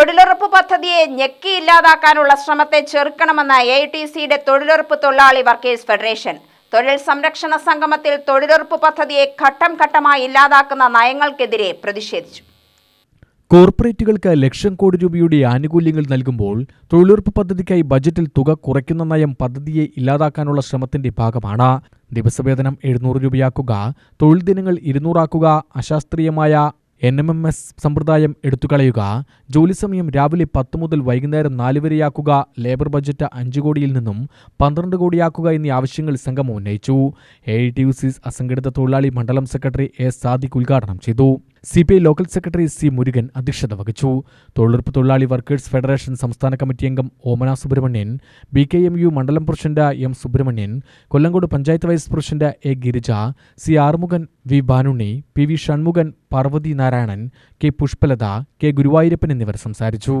തൊഴിലുറപ്പ് പദ്ധതിയെ ഞെക്കിയില്ലാതാക്കാനുള്ള ശ്രമത്തെ ചെറുക്കണമെന്ന എ ടി സിയുടെ തൊഴിലുറപ്പ് തൊഴിലാളി വർക്കേഴ്സ് ഫെഡറേഷൻ. തൊഴിൽ സംരക്ഷണ സംഗമത്തിൽ തൊഴിലുറപ്പ് പദ്ധതിയെ ഘട്ടം ഘട്ടമായി ഇല്ലാതാക്കുന്ന നയങ്ങൾക്കെതിരെ പ്രതിഷേധിച്ചു. കോർപ്പറേറ്റുകൾക്ക് ലക്ഷം കോടി രൂപയുടെ ആനുകൂല്യങ്ങൾ നൽകുമ്പോൾ തൊഴിലുറപ്പ് പദ്ധതിക്കായി ബജറ്റിൽ തുക കുറയ്ക്കുന്ന നയം പദ്ധതിയെ ഇല്ലാതാക്കാനുള്ള ശ്രമത്തിന്റെ ഭാഗമാണ്. ദിവസവേതനം എഴുന്നൂറ് രൂപയാക്കുക തൊഴിൽ ദിനങ്ങൾ ഇരുന്നൂറാക്കുക അശാസ്ത്രീയമായ എൻ എം എം എസ് സമ്പ്രദായം എടുത്തുകളയുക. ജോലി സമയം രാവിലെ പത്ത് മുതൽ വൈകുന്നേരം നാല് വരെയാക്കുക. ലേബർ ബജറ്റ് അഞ്ച് കോടിയിൽ നിന്നും പന്ത്രണ്ട് കോടിയാക്കുക എന്നീ ആവശ്യങ്ങൾ സംഘം ഉന്നയിച്ചു. എ ടി യു സി അസംഘടിത തൊഴിലാളി മണ്ഡലം സെക്രട്ടറി എ സാദിഖ് ഉദ്ഘാടനം ചെയ്തു. C P I local secretary C Murugan അധ്യക്ഷത വഹിച്ചു. തൊഴിലുറപ്പ് തൊഴിലാളി വർക്കേഴ്സ് ഫെഡറേഷൻ സംസ്ഥാന കമ്മിറ്റി അംഗം Omana Subramanian B K M U മണ്ഡലം president M Subramanian Kollengode panchayat vice president A Girija C Arumughan V Banunni P V Shanmughan Parvathy Narayanan K Pushpalatha K Guruvayurappan എന്നിവർ സംസാരിച്ചു.